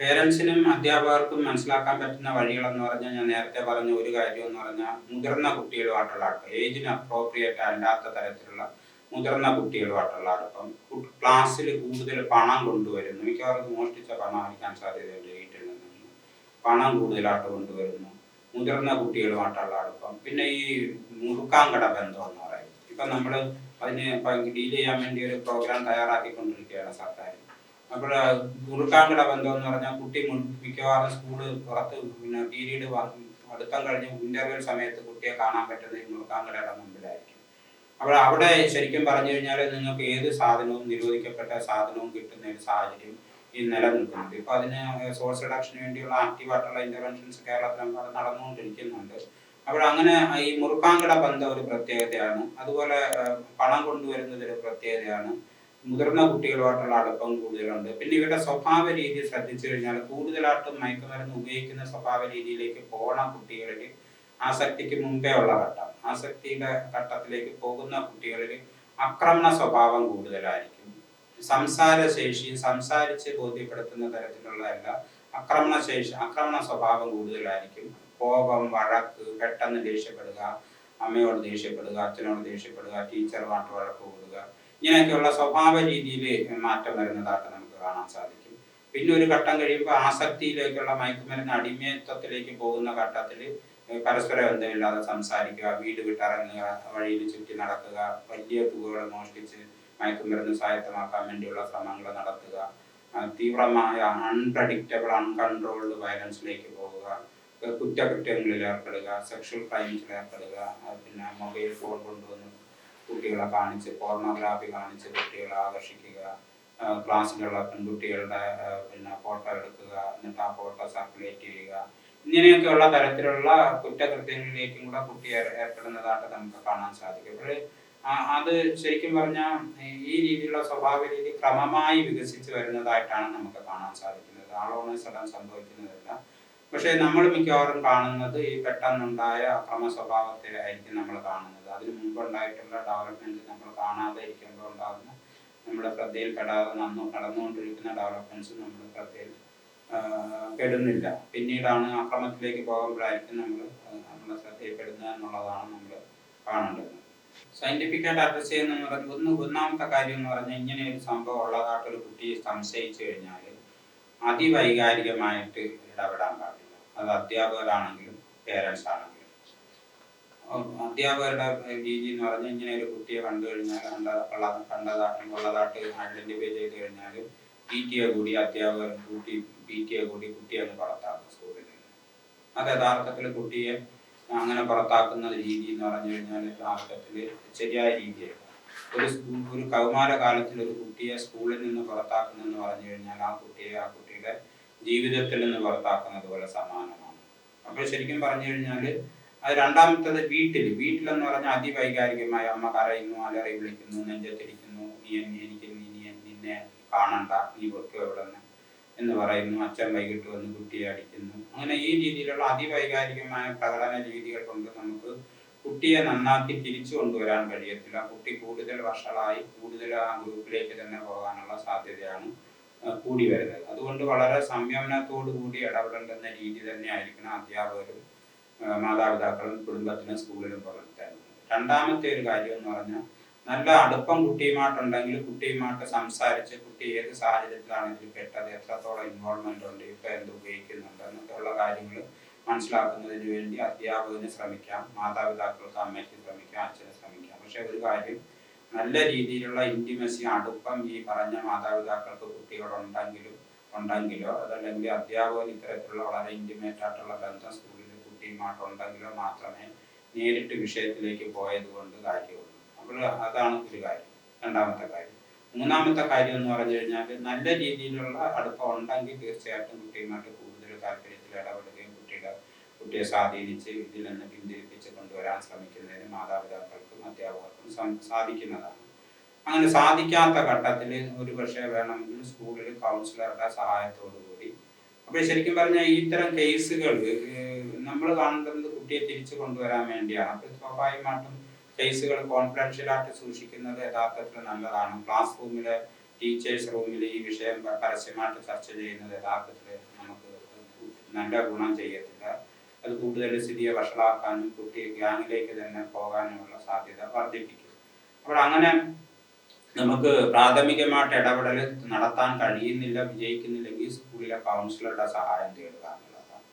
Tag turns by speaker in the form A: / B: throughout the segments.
A: പേരൻസിനും അധ്യാപകർക്കും മനസ്സിലാക്കാൻ പറ്റുന്ന വഴികളെന്ന് പറഞ്ഞാൽ ഞാൻ നേരത്തെ പറഞ്ഞ ഒരു കാര്യം എന്ന് പറഞ്ഞാൽ മുതിർന്ന കുട്ടികളുമായിട്ടുള്ള അടുപ്പം ഏജിന് അപ്രോപ്രിയേറ്റ് അല്ലാത്ത തരത്തിലുള്ള മുതിർന്ന കുട്ടികളുമായിട്ടുള്ള അടുപ്പം ക്ലാസ്സിൽ കൂടുതൽ പണം കൊണ്ടുവരുന്നു. മിക്കവാറും മോഷ്ടിച്ച പണമായിരിക്കാൻ സാധ്യതയുണ്ട് വീട്ടിൽ നിന്ന്. പണം കൂടുതലായിട്ട് കൊണ്ടുവരുന്നു. മുതിർന്ന കുട്ടികളുമായിട്ടുള്ള അടുപ്പം. പിന്നെ ഈ മുറുക്കാങ്കട ബന്ധം എന്ന് പറയും ഇപ്പം നമ്മൾ അതിന് ഡീൽ ചെയ്യാൻ വേണ്ടി ഒരു പ്രോഗ്രാം തയ്യാറാക്കിക്കൊണ്ടിരിക്കുകയാണ് സർക്കാർ അപ്പോൾ മുറുക്കാങ്കട ബന്ധം എന്ന് പറഞ്ഞാൽ കുട്ടി മിക്കവാറും സ്കൂൾ പുറത്ത് പിന്നെ പീരീഡ് അടുത്തം കഴിഞ്ഞ് ഇന്റർവ്യൂ സമയത്ത് കുട്ടിയെ കാണാൻ പറ്റുന്ന ഈ മുറുക്കാങ്കടയുടെ മുമ്പിലായിരിക്കും. അപ്പോൾ അവിടെ ശരിക്കും പറഞ്ഞു കഴിഞ്ഞാൽ നിങ്ങൾക്ക് ഏത് സാധനവും നിരോധിക്കപ്പെട്ട സാധനവും കിട്ടുന്ന ഒരു സാഹചര്യം ഈ നിലനിൽക്കുന്നുണ്ട്. ഇപ്പൊ അതിന് സോഴ്സ് റിഡക്ഷന് വേണ്ടിയുള്ള ആക്റ്റീവായിട്ടുള്ള ഇന്റർവെൻഷൻസ് കേരളത്തിൽ നടന്നുകൊണ്ടിരിക്കുന്നുണ്ട്. അപ്പോൾ അങ്ങനെ ഈ മുറുക്കാങ്കട ബന്ധം ഒരു പ്രത്യേകതയാണ്. അതുപോലെ പണം കൊണ്ടുവരുന്നത് ഒരു പ്രത്യേകതയാണ്. മുതിർന്ന കുട്ടികളുമായിട്ടുള്ള അടുപ്പം കൂടുതലുണ്ട്. പിന്നെ ഇവരുടെ സ്വഭാവ രീതി ശ്രദ്ധിച്ചു കഴിഞ്ഞാൽ കൂടുതലായിട്ടും മയക്കുമരുന്ന് ഉപയോഗിക്കുന്ന സ്വഭാവ രീതിയിലേക്ക് പോണ കുട്ടികളിൽ ആസക്തിക്ക് മുമ്പേ ഉള്ള ഘട്ടം. ആസക്തിയുടെ ഘട്ടത്തിലേക്ക് പോകുന്ന കുട്ടികളിൽ ആക്രമണ സ്വഭാവം കൂടുതലായിരിക്കും. സംസാര ശേഷി സംസാരിച്ച് ബോധ്യപ്പെടുത്തുന്ന തരത്തിലുള്ളതല്ല ആക്രമണ ശേഷി ആക്രമണ സ്വഭാവം കൂടുതലായിരിക്കും. കോപം വഴക്ക് പെട്ടെന്ന് ദേഷ്യപ്പെടുക അമ്മയോട് ദേഷ്യപ്പെടുക അച്ഛനോട് ദേഷ്യപ്പെടുക ടീച്ചറുമായിട്ട് വഴക്ക് കൂടുക ഇങ്ങനെയൊക്കെയുള്ള സ്വഭാവ രീതിയിൽ മാറ്റം വരുന്നതായിട്ട് നമുക്ക് കാണാൻ സാധിക്കും. പിന്നെ ഒരു ഘട്ടം കഴിയുമ്പോൾ ആസക്തിയിലേക്കുള്ള മയക്കുമരുന്ന് അടിമത്വത്തിലേക്ക് പോകുന്ന ഘട്ടത്തിൽ പരസ്പര ബന്ധമില്ലാതെ സംസാരിക്കുക വീട് വിട്ടിറങ്ങുക വഴിയിൽ ചുറ്റി നടക്കുക വലിയ തുകകൾ മോഷ്ടിച്ച് മയക്കുമരുന്ന് സ്വായത്തമാക്കാൻ വേണ്ടിയുള്ള ശ്രമങ്ങൾ നടത്തുക തീവ്രമായ അൺപ്രഡിക്റ്റബിൾ അൺകൺട്രോൾഡ് വയലൻസിലേക്ക് പോവുക കുറ്റകൃത്യങ്ങളിൽ ഏർപ്പെടുക സെക്ഷൽ ക്രൈംസിൽ ഏർപ്പെടുക പിന്നെ മൊബൈൽ ഫോൺ കൊണ്ടുവന്ന് കുട്ടികളെ കാണിച്ച് പോർണോഗ്രാഫി കാണിച്ച് കുട്ടികളെ ആകർഷിക്കുക ക്ലാസ്സിലുള്ള പെൺകുട്ടികളുടെ പിന്നെ ഫോട്ടോ എടുക്കുക എന്നിട്ട് ആ ഫോട്ടോ സർക്കുലേറ്റ് ചെയ്യുക. ഇങ്ങനെയൊക്കെയുള്ള തരത്തിലുള്ള കുറ്റകൃത്യങ്ങളിലേക്കും കൂടെ കുട്ടി ഏർ- ഏർപ്പെടുന്നതായിട്ട് നമുക്ക് കാണാൻ സാധിക്കും. അപ്പോൾ അത് ശരിക്കും പറഞ്ഞാൽ ഈ രീതിയിലുള്ള സ്വഭാവ രീതി ക്രമമായി വികസിച്ച് വരുന്നതായിട്ടാണ് നമുക്ക് കാണാൻ സാധിക്കുന്നത്. ആളോണ സ്ഥലം സംഭവിക്കുന്നതല്ല. പക്ഷേ നമ്മൾ മിക്കവാറും കാണുന്നത് ഈ പെട്ടെന്നുണ്ടായ അക്രമ സ്വഭാവത്തെ ആയിരിക്കും നമ്മൾ കാണുന്നത്. അതിനു മുമ്പുണ്ടായിട്ടുള്ള ഡെവലപ്മെന്റ് നമ്മൾ കാണാതെ ഇരിക്കുമ്പോൾ ഉണ്ടാകുന്ന നമ്മുടെ ശ്രദ്ധയിൽപ്പെടാതെ നന്നു നടന്നുകൊണ്ടിരിക്കുന്ന ഡെവലപ്മെന്റ്സ് നമ്മുടെ ശ്രദ്ധയിൽ പെടുന്നില്ല. പിന്നീടാണ് അക്രമത്തിലേക്ക് പോകുമ്പോഴായിരിക്കും നമ്മൾ നമ്മുടെ ശ്രദ്ധയിൽപ്പെടുന്നത് എന്നുള്ളതാണ് നമ്മൾ കാണേണ്ടത്. സയന്റിഫിക്കായിട്ട് അഡ്രസ് ചെയ്യുന്ന ഒന്ന് ഒന്നാമത്തെ കാര്യം എന്ന് പറഞ്ഞാൽ ഇങ്ങനെ ഒരു സംഭവം ഉള്ളതായിട്ടൊരു കുട്ടിയെ സംശയിച്ചു കഴിഞ്ഞാൽ അതിവൈകാരികമായിട്ട് ഇടപെടാൻ പാടില്ല. അത് അധ്യാപകരാണെങ്കിലും പേരൻസ് ആണെങ്കിലും. അധ്യാപകരുടെ രീതി എന്ന് പറഞ്ഞാൽ ഇങ്ങനെ ഒരു കുട്ടിയെ കണ്ടു കഴിഞ്ഞാൽ കണ്ട ഉള്ള കണ്ടതാ ഉള്ളതായിട്ട് ഐഡന്റിഫൈ ചെയ്ത് കഴിഞ്ഞാൽ പി ടി എ കൂടി അധ്യാപകർ കൂട്ടി പി ടി എ കൂടി കുട്ടിയെ പുറത്താക്കും സ്കൂളിൽ നിന്ന് അത് യഥാർത്ഥത്തിൽ കുട്ടിയെ അങ്ങനെ പുറത്താക്കുന്ന രീതി എന്ന് പറഞ്ഞു കഴിഞ്ഞാൽ യഥാർത്ഥത്തിൽ ശരിയായ രീതിയല്ല. ഒരു ഒരു കൗമാര കാലത്തിൽ ഒരു കുട്ടിയെ സ്കൂളിൽ നിന്ന് പുറത്താക്കുന്നെന്ന് പറഞ്ഞു കഴിഞ്ഞാൽ ആ കുട്ടിയെ ആ കുട്ടിയുടെ ജീവിതത്തിൽ നിന്ന് പുറത്താക്കുന്നത് പോലെ സമാനമാണ്. അപ്പോൾ ശരിക്കും പറഞ്ഞു കഴിഞ്ഞാൽ അത് രണ്ടാമത്തത് വീട്ടിൽ വീട്ടിലെന്ന് പറഞ്ഞാൽ അതിവൈകാരികമായി അമ്മ കരയുന്നു അലറി വിളിക്കുന്നു നെഞ്ചത്തിരിക്കുന്നു നീ എനിക്ക് നീ- നിന്നെ കാണണ്ട നീ വെക്കുക എവിടെ നിന്ന്? എന്ന് പറയുന്നു. അച്ഛൻ വൈകിട്ട് വന്ന് കുട്ടിയെ അടിക്കുന്നു. അങ്ങനെ ഈ രീതിയിലുള്ള അതിവൈകാരികമായ പ്രകടന രീതികൾ കൊണ്ട് നമുക്ക് കുട്ടിയെ നന്നാക്കി തിരിച്ചു കൊണ്ടുവരാൻ കഴിയത്തില്ല. കുട്ടി കൂടുതൽ വഷളായി കൂടുതൽ ആ ഗ്രൂപ്പിലേക്ക് തന്നെ പോകാനുള്ള സാധ്യതയാണ് കൂടി വരുന്നത്. അതുകൊണ്ട് വളരെ സംയമനത്തോടു കൂടി ഇടപെടേണ്ടുന്ന രീതി തന്നെ ആയിരിക്കണം അധ്യാപകരും മാതാപിതാക്കളും കുടുംബത്തിനും സ്കൂളിലും പുലർത്തേണ്ടത് രണ്ടാമത്തെ ഒരു കാര്യം എന്ന് പറഞ്ഞാൽ നല്ല അടുപ്പം കുട്ടിയുമായിട്ടുണ്ടെങ്കിൽ കുട്ടിയുമായിട്ട് സംസാരിച്ച് കുട്ടി ഏത് സാഹചര്യത്തിലാണ് ഇതിൽ പെട്ടത് എത്രത്തോളം ഇൻവോൾവ്മെന്റ് ഉണ്ട് ഇപ്പൊ എന്ത് ഉപയോഗിക്കുന്നുണ്ട് എന്നൊക്കെയുള്ള കാര്യങ്ങൾ മനസ്സിലാക്കുന്നതിന് വേണ്ടി അധ്യാപകന് ശ്രമിക്കാം മാതാപിതാക്കൾക്ക് അമ്മയ്ക്ക് ശ്രമിക്കാം അച്ഛന് ശ്രമിക്കാം. പക്ഷെ ഒരു കാര്യം നല്ല രീതിയിലുള്ള ഇന്റിമസി അടുപ്പം ഈ പറഞ്ഞ മാതാപിതാക്കൾക്ക് കുട്ടികളുണ്ടെങ്കിലും ഉണ്ടെങ്കിലോ അതല്ലെങ്കിൽ അധ്യാപകൻ ഇത്തരത്തിലുള്ള വളരെ ഇന്റിമേറ്റ് ആയിട്ടുള്ള ബന്ധം സ്കൂളിൽ കുട്ടിയുമായിട്ടുണ്ടെങ്കിലോ മാത്രമേ നേരിട്ട് വിഷയത്തിലേക്ക് പോയത് കൊണ്ട് കാര്യമുള്ളൂ. അപ്പോൾ അതാണ് ഒരു കാര്യം. രണ്ടാമത്തെ കാര്യം. മൂന്നാമത്തെ കാര്യം എന്ന് പറഞ്ഞു കഴിഞ്ഞാൽ നല്ല രീതിയിലുള്ള അടുപ്പം ഉണ്ടെങ്കിൽ തീർച്ചയായിട്ടും കുട്ടിയുമായിട്ട് കൂടുതൽ താല്പര്യത്തിൽ കുട്ടിയുടെ കുട്ടിയെ സ്വാധീനിച്ച് ഇതിൽ നിന്ന് പിന്തിരിപ്പിച്ച് കൊണ്ടുവരാൻ ശ്രമിക്കുന്നതിന് മാതാപിതാക്കൾക്കും അധ്യാപകർക്കും സാധിക്കുന്നതാണ്. അങ്ങനെ സാധിക്കാത്ത ഘട്ടത്തിൽ ഒരു പക്ഷേ വേണമെങ്കിൽ സ്കൂളിൽ കൗൺസിലറുടെ സഹായത്തോടു കൂടി. അപ്പോൾ ശരിക്കും പറഞ്ഞാൽ ഇത്തരം കേസുകൾ നമ്മൾ കാണുന്നത് കുട്ടിയെ തിരിച്ചു കൊണ്ടുവരാൻ വേണ്ടിയാണ്. അപ്പോൾ സ്വാഭാവികമായിട്ടും കേസുകൾ കോൺഫിഡൻഷ്യലായിട്ട് സൂക്ഷിക്കുന്നത് യഥാർത്ഥത്തിൽ നല്ലതാണ്. ക്ലാസ് റൂമിലെ ടീച്ചേഴ്സ് റൂമിൽ ഈ വിഷയം പരസ്യമായിട്ട് ചർച്ച ചെയ്യുന്നത് യഥാർത്ഥത്തിൽ നമുക്ക് നല്ല ഗുണം ചെയ്യത്തില്ല. അത് കൂടുതൽ സ്ഥിതിയെ വഷളാക്കാനും കുട്ടി ഗ്യാങ്ങിലേക്ക് തന്നെ പോകാനുമുള്ള സാധ്യത വർദ്ധിപ്പിക്കും. അപ്പോൾ അങ്ങനെ നമുക്ക് പ്രാഥമികമായിട്ട് ഇടപെടൽ നടത്താൻ കഴിയുന്നില്ല വിജയിക്കുന്നില്ലെങ്കിൽ സ്കൂളിലെ കൗൺസിലറുടെ സഹായം തേടുക എന്നുള്ളതാണ്.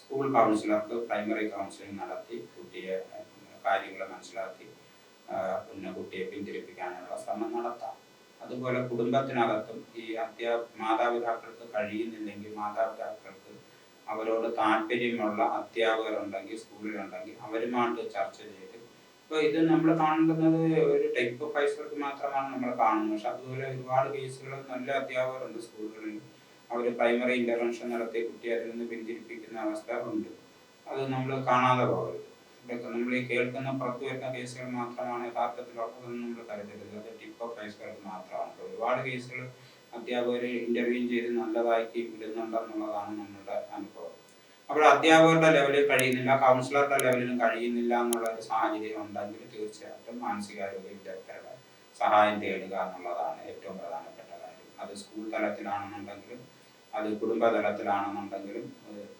A: സ്കൂൾ കൗൺസിലർക്ക് പ്രൈമറി കൗൺസിലിംഗ് നടത്തി കുട്ടിയെ കാര്യങ്ങൾ മനസ്സിലാക്കി പിന്നെ കുട്ടിയെ പിന്തിരിപ്പിക്കാനുള്ള ശ്രമം നടത്താം. അതുപോലെ കുടുംബത്തിനകത്തും ഈ അധ്യാ മാതാപിതാക്കൾക്ക് കഴിയുന്നില്ലെങ്കിൽ മാതാപിതാക്കൾക്ക് അവരോട് താല്പര്യമുള്ള അധ്യാപകരുണ്ടെങ്കിൽ സ്കൂളിലുണ്ടെങ്കിൽ അവരുമായിട്ട് ചർച്ച ചെയ്ത്. ഇപ്പോൾ ഇത് നമ്മൾ കാണുന്നത് ഒരു ടൈപ്പ് ഓഫ് ഹൈസ്കൂൾക്ക് മാത്രമാണ് നമ്മൾ കാണുന്നത്. പക്ഷെ അതുപോലെ ഒരുപാട് കേസുകൾ നല്ല അധ്യാപകരുണ്ട് സ്കൂളുകളിൽ അവർ പ്രൈമറി ഇന്റർവെൻഷൻ നടത്തി കുട്ടിയെ അതിൽ നിന്ന് പിന്തിരിപ്പിക്കുന്ന അവസ്ഥ ഉണ്ട്. അത് നമ്മൾ കാണാതെ പോകരുത്. ഇതൊക്കെ നമ്മൾ ഈ കേൾക്കുന്ന പുറത്തു വരുന്ന കേസുകൾ മാത്രമാണ് യഥാർത്ഥത്തിലുള്ളതെന്ന് നമ്മൾ കരുതരുത്. അത് ടിപ്പ് ഓഫ് ഹൈസ്കൂൾക്ക് മാത്രമാണ്. ഒരുപാട് കേസുകൾ അധ്യാപകർ ഇന്റർവ്യൂ ചെയ്ത് നല്ലതാക്കി വിടുന്നുണ്ടെന്നുള്ളതാണ് നമ്മളുടെ അനുഭവം. അപ്പോൾ അധ്യാപകരുടെ ലെവലിൽ കഴിയുന്നില്ല കൗൺസിലറുടെ ലെവലിലും കഴിയുന്നില്ല എന്നുള്ള ഒരു സാഹചര്യം ഉണ്ടെങ്കിൽ തീർച്ചയായിട്ടും മാനസികാരോഗ്യ വിദഗ്ധരുടെ സഹായം തേടുക എന്നുള്ളതാണ് ഏറ്റവും പ്രധാനപ്പെട്ട കാര്യം. അത് സ്കൂൾ തലത്തിലാണെന്നുണ്ടെങ്കിലും അത് കുടുംബ തലത്തിലാണെന്നുണ്ടെങ്കിലും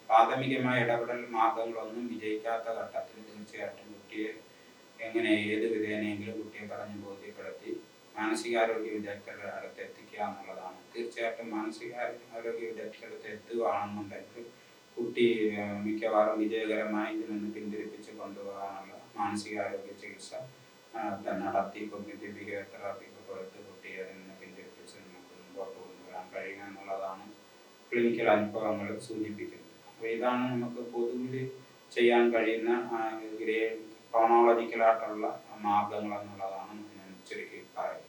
A: പ്രാഥമികമായ ഇടപെടൽ മാർഗങ്ങളൊന്നും വിജയിക്കാത്ത ഘട്ടത്തിൽ തീർച്ചയായിട്ടും കുട്ടിയെ എങ്ങനെ ഏത് വിധേനയെങ്കിലും കുട്ടിയെ പറഞ്ഞ് ബോധ്യപ്പെടുത്തി മാനസികാരോഗ്യ വിദഗ്ധരുടെ അടുത്ത് എത്തിക്കുക എന്നുള്ളതാണ്. തീർച്ചയായിട്ടും മാനസികാരോഗ്യ വിദഗ്ധരുടെ അടുത്ത് എത്തുകയാണെന്നുണ്ടെങ്കിൽ കുട്ടി മിക്കവാറും വിജയകരമായി ഇതിൽ നിന്ന് പിന്തിരിപ്പിച്ച് കൊണ്ടുപോകാനുള്ള മാനസികാരോഗ്യ ചികിത്സ നടത്തി കൊഗ്നിറ്റീവ് ബിഹേവിയർ തെറാപ്പി ഒക്കെ കൊടുത്ത് കുട്ടിയെ അതിൽ നിന്ന് പിന്തിരിപ്പിച്ച് നമുക്ക് മുമ്പോട്ട് കൊണ്ടുവരാൻ കഴിയുക എന്നുള്ളതാണ് ക്ലിനിക്കൽ അനുഭവങ്ങൾ സൂചിപ്പിക്കുന്നത്. അപ്പോൾ ഇതാണ് നമുക്ക് പൊതുവിൽ ചെയ്യാൻ കഴിയുന്ന ക്രോണോളജിക്കലായിട്ടുള്ള മാർഗങ്ങൾ എന്നുള്ളതാണ് ഞാൻ ചുരുക്കി പറയുന്നത്.